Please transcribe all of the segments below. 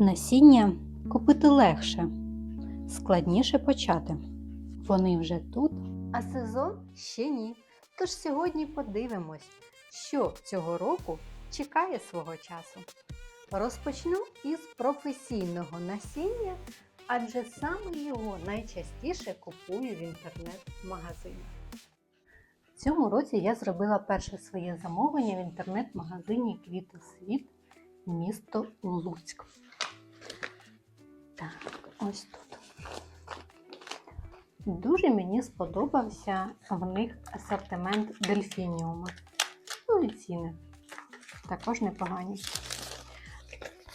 Насіння купити легше, складніше почати. Вони вже тут, а сезон ще ні. Тож сьогодні подивимось, що цього року чекає свого часу. Розпочну із професійного насіння, адже саме його найчастіше купую в інтернет-магазинах. В цьому році я зробила перше своє замовлення в інтернет-магазині Квітосвіт місто Луцьк. Так, ось тут. Дуже мені сподобався в них асортимент дельфініума. Ну і ціни також непогані.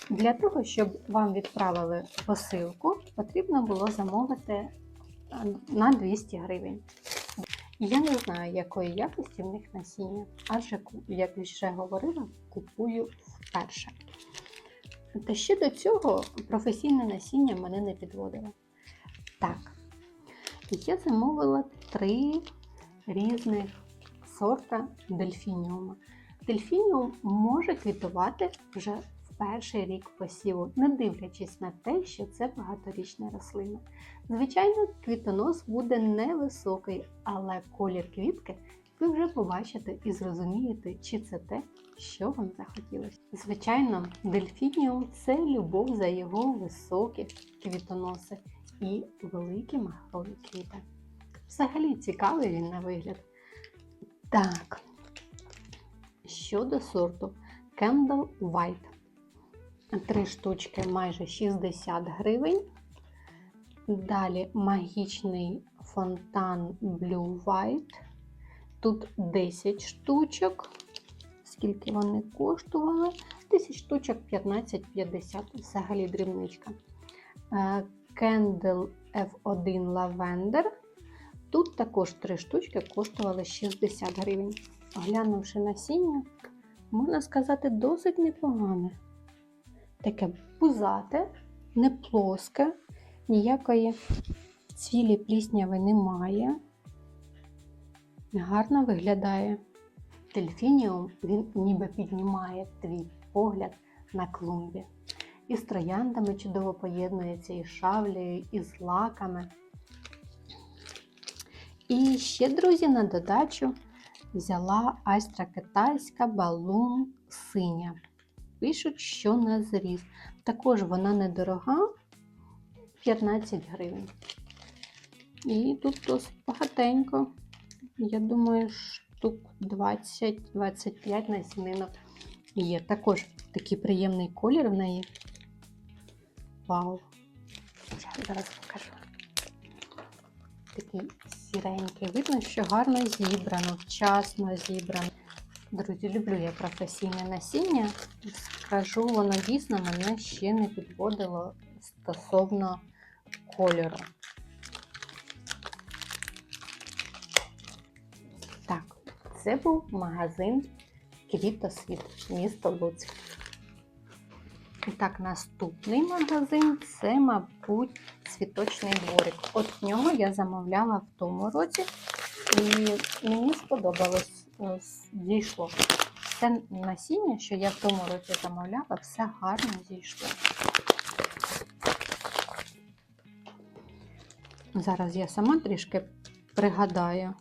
Для того, щоб вам відправили посилку, потрібно було замовити е, на 200 гривень. Я не знаю, якої якості в них насіння, адже, як вже говорила, купую вперше. Та ще до цього професійне насіння мене не підводило. Так, я замовила три різних сорта дельфініума. Дельфініум може квітувати вже в перший рік посіву, не дивлячись на те, що це багаторічна рослина. Звичайно, квітонос буде невисокий, але колір квітки ви вже побачите і зрозумієте, чи це те, що вам захотілося. Звичайно, дельфініум це любов за його високі квітоноси і великі махрові квіти. Взагалі цікавий він на вигляд. Так, щодо сорту Candle White. Три штучки майже 60 гривень. Далі магічний фонтан Blue White. Тут 10 штучок. Скільки вони коштували? 10 штучок 15,50, взагалі дрібничка. Candle F1 Lavender. Тут також 3 штучки коштували 60 гривень. Оглянувши насіння, можна сказати, досить непогане. Таке пузате, не плоске, ніякої цвілі плісняви немає. Гарно виглядає. Дельфініум він ніби піднімає твій погляд на клумбі. І з трояндами чудово поєднується, і шавлею, і з лаками. І ще, друзі, на додачу взяла айстра китайська балун синя. Пишуть, що на зріз. Також вона недорога 15 гривень. І тут досить багатенько. Я думаю, штук 20-25 на насінинок є. Також такий приємний колір в неї. Вау! Зараз покажу. Такий сіренький. Видно, що гарно зібрано, вчасно зібрано. Друзі, люблю я професійне насіння. Скажу, воно дійсно мене ще не підводило стосовно кольору. Це був магазин Квітосвіт, місто Луцьк. І так, наступний магазин це, мабуть, цвіточний дворик. От в нього я замовляла в тому році, і мені сподобалось, зійшло. Це насіння, що я в тому році замовляла, все гарно зійшло. Зараз я сама трішки пригадаю.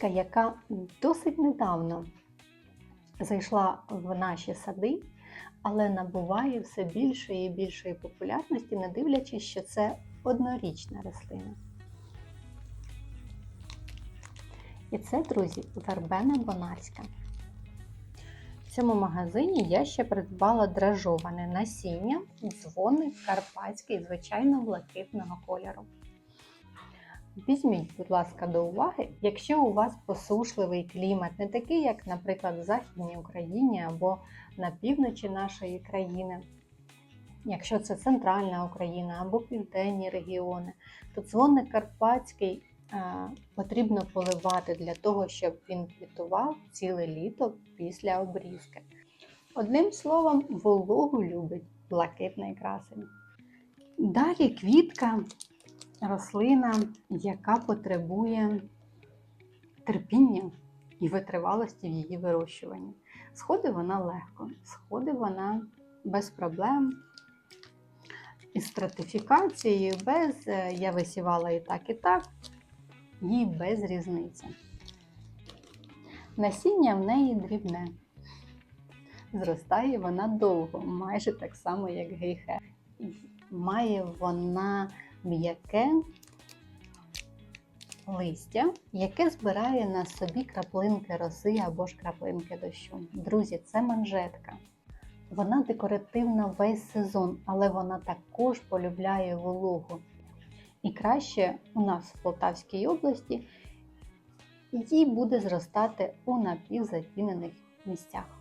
Квітка, яка досить недавно зайшла в наші сади, але набуває все більшої і більшої популярності, не дивлячись, що це однорічна рослина. І це, друзі, вербена бонарська. В цьому магазині я ще придбала дражоване насіння, дзвоник карпатський, звичайно, блакитного кольору. Візьміть, будь ласка, до уваги, якщо у вас посушливий клімат, не такий, як, наприклад, в Західній Україні або на півночі нашої країни, якщо це центральна Україна або південні регіони, то дзвоник карпатський потрібно поливати для того, щоб він квітував ціле літо після обрізки. Одним словом, вологу любить блакитний красень. Далі квітка, рослина, яка потребує терпіння і витривалості в її вирощуванні. Сходить вона легко, сходить вона без проблем. Із стратифікацією, без е, я висівала і так, і так, їй без різниці. Насіння в неї дрібне. Зростає вона довго, майже так само, як гейхе. Має вона м'яке листя, яке збирає на собі краплинки роси або ж краплинки дощу. Друзі, це манжетка. Вона декоративна весь сезон, але вона також полюбляє вологу. І краще у нас в Полтавській області їй буде зростати у напівзатінених місцях.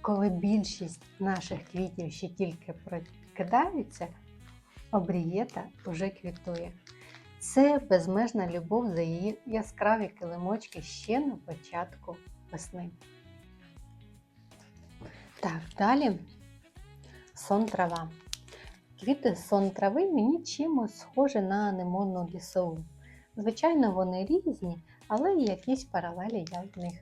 Коли більшість наших квітів ще тільки прокидаються, обрієта вже квітує. Це безмежна любов за її яскраві килимочки ще на початку весни. Так, далі сон трава. Квіти сон трави мені чимось схожі на анемонну лісову. Звичайно, вони різні, але якісь паралелі я в них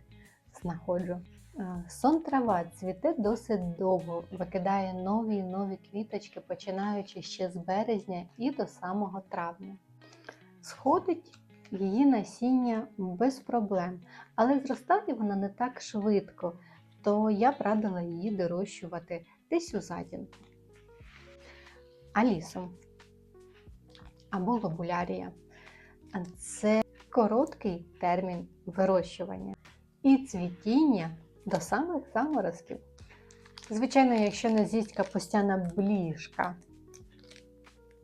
знаходжу. Е, Сон трава цвіте досить довго, викидає нові й нові квіточки, починаючи ще з березня і до самого травня. Сходить її насіння без проблем, але зростає вона не так швидко, то я б радила її дорощувати десь у затінку. Алісом або лобулярія це короткий термін вирощування і цвітіння до самих заморозків. Звичайно, якщо не з'їсть капустяна бліжка,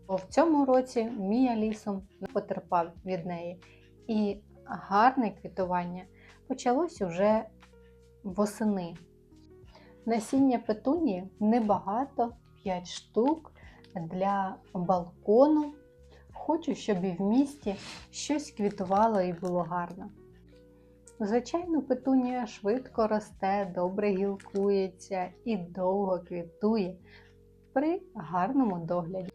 то в цьому році мій алісом не потерпав від неї. І гарне квітування почалось уже восени. Насіння петунії небагато, 5 штук для балкону. Хочу, щоб і в місті щось квітувало і було гарно. Звичайно, петунія швидко росте, добре гілкується і довго квітує при гарному догляді.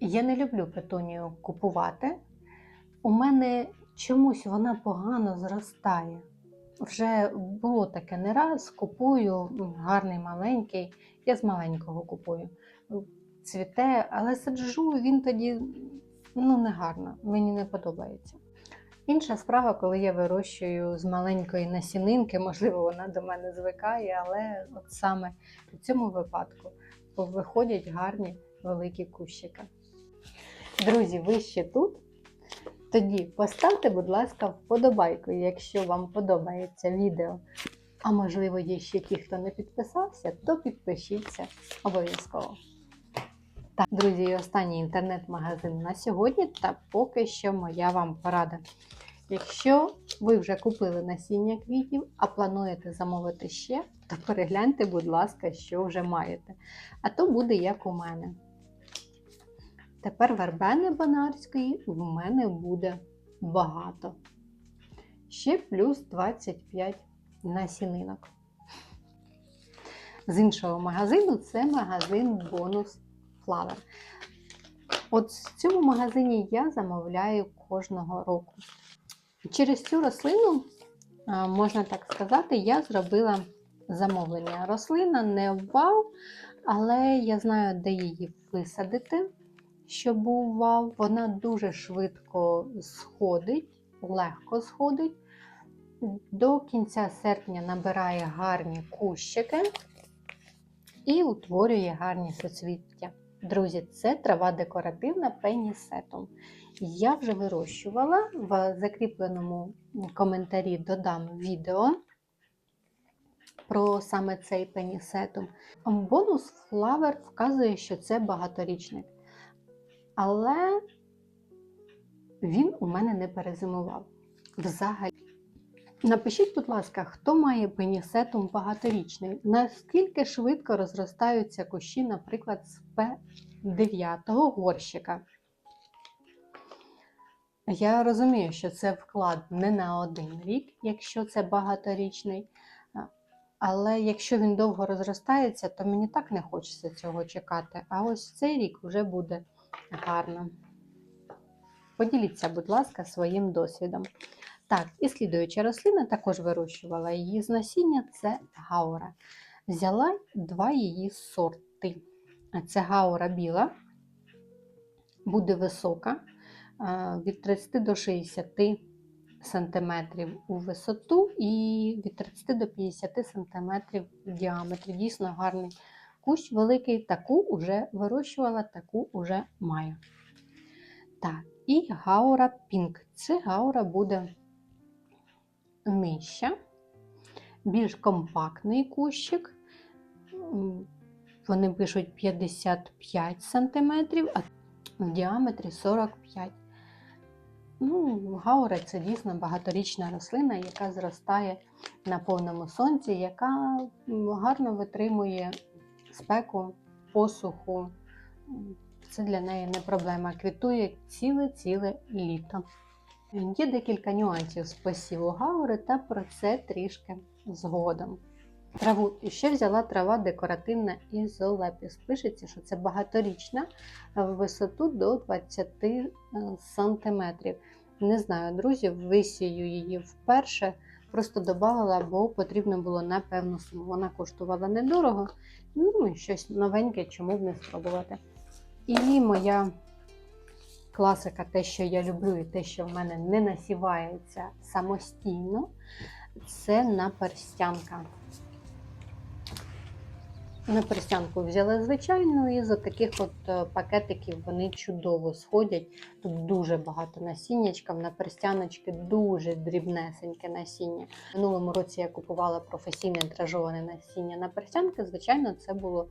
Я не люблю петунію купувати. У мене чомусь вона погано зростає. Вже було таке не раз, купую гарний маленький, я з маленького купую. Цвіте, але саджу, він тоді ну, гарно, мені не подобається. Інша справа, коли я вирощую з маленької насінинки, можливо, вона до мене звикає, але от саме в цьому випадку виходять гарні великі кущики. Друзі, ви ще тут? Тоді поставте, будь ласка, вподобайку, якщо вам подобається відео. А можливо, є ще ті, хто не підписався, то підпишіться обов'язково. Так, друзі, і останній інтернет-магазин на сьогодні, та поки що моя вам порада. Якщо ви вже купили насіння квітів, а плануєте замовити ще, то перегляньте, будь ласка, що вже маєте. А то буде як у мене. Тепер вербени банарської в мене буде багато. Ще плюс 25 насінинок. З іншого магазину це магазин Бонус Flower. От в цьому магазині я замовляю кожного року. Через цю рослину, можна так сказати, я зробила замовлення. Рослина не вау, але я знаю, де її висадити, щоб був вау. Вона дуже швидко сходить, легко сходить. До кінця серпня набирає гарні кущики і утворює гарні соцвіття. Друзі, це трава декоративна пенісетум. Я вже вирощувала в закріпленому коментарі додам відео про саме цей пенісетум. Бонус флавер вказує, що це багаторічник. Але він у мене не перезимував. Взагалі. Напишіть, будь ласка, хто має пенісетум багаторічний? Наскільки швидко розростаються кущі, наприклад, з П9 горщика? Я розумію, що це вклад не на один рік, якщо це багаторічний. Але якщо він довго розростається, то мені так не хочеться цього чекати. А ось цей рік вже буде гарно. Поділіться, будь ласка, своїм досвідом. Так, і слідуюча рослина також вирощувала її з насіння це гаура. Взяла два її сорти. Це гаура біла, буде висока е, від 30 до 60 сантиметрів у висоту і від 30 до 50 сантиметрів в діаметрі. Дійсно гарний кущ великий, таку вже вирощувала, таку вже маю. Так, і гаура пінк. Це гаура буде нижча, більш компактний кущик. Вони пишуть 55 см, а в діаметрі 45 Ну, гаура це дійсно багаторічна рослина, яка зростає на повному сонці, яка гарно витримує спеку, посуху. Це для неї не проблема. Квітує ціле-ціле літо. Є декілька нюансів з посіву гаури, та про це трішки згодом. Траву ще взяла трава декоративна ізолепіс. Пишеться, що це багаторічна в висоту до 20 сантиметрів. Не знаю, друзі, висію її вперше, просто додавала, бо потрібно було на певну суму. Вона коштувала недорого, ну щось новеньке, чому б не спробувати. І моя класика, те, що я люблю, і те, що в мене не насівається самостійно, це наперстянка. Наперстянку взяла звичайну, і з таких от е, пакетиків вони чудово сходять. Тут дуже багато насіннячка, в наперстяночки дуже дрібнесеньке насіння. Минулому році я купувала професійне дражоване насіння наперстянки. Звичайно, це було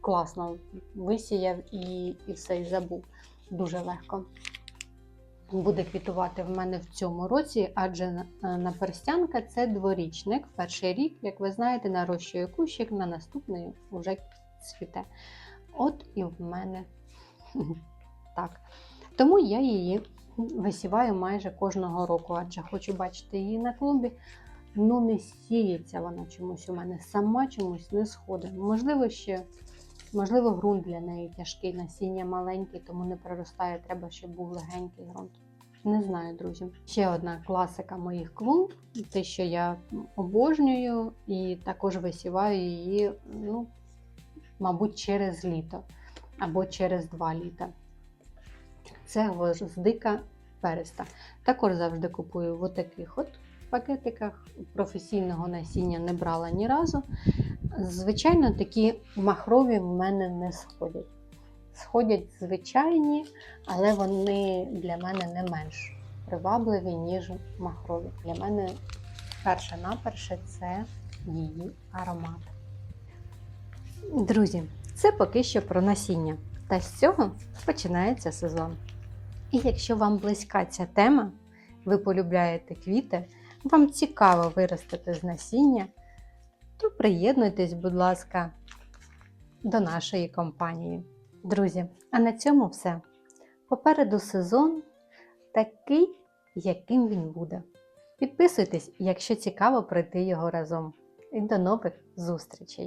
класно. Висіяв і, і все і забув. Дуже легко. Буде квітувати в мене в цьому році, адже е, наперстянка це дворічник. Перший рік, як ви знаєте, нарощує кущик, на наступний вже цвіте. От і в мене так. Тому я її висіваю майже кожного року, адже хочу бачити її на клумбі. Ну, не сіється вона чомусь у мене, сама чомусь не сходить. Можливо, ще, можливо, ґрунт для неї тяжкий, насіння маленьке, тому не проростає. Треба, щоб був легенький ґрунт. Не знаю, друзі. Ще одна класика моїх клумб, те, що я обожнюю, і також висіваю її, ну, мабуть, через літо або через два літа. Це гвоздика переста. Також завжди купую в таких от пакетиках. Професійного насіння не брала ні разу. Звичайно, такі махрові в мене не сходять. Сходять звичайні, але вони для мене не менш привабливі, ніж махрові. Для мене перше-наперше це її аромат. Друзі, це поки що про насіння. Та з цього починається сезон. І якщо вам близька ця тема, ви полюбляєте квіти, вам цікаво виростити з насіння, то приєднуйтесь, будь ласка, до нашої компанії. Друзі, а на цьому все. Попереду сезон такий, яким він буде. Підписуйтесь, якщо цікаво пройти його разом. І до нових зустрічей!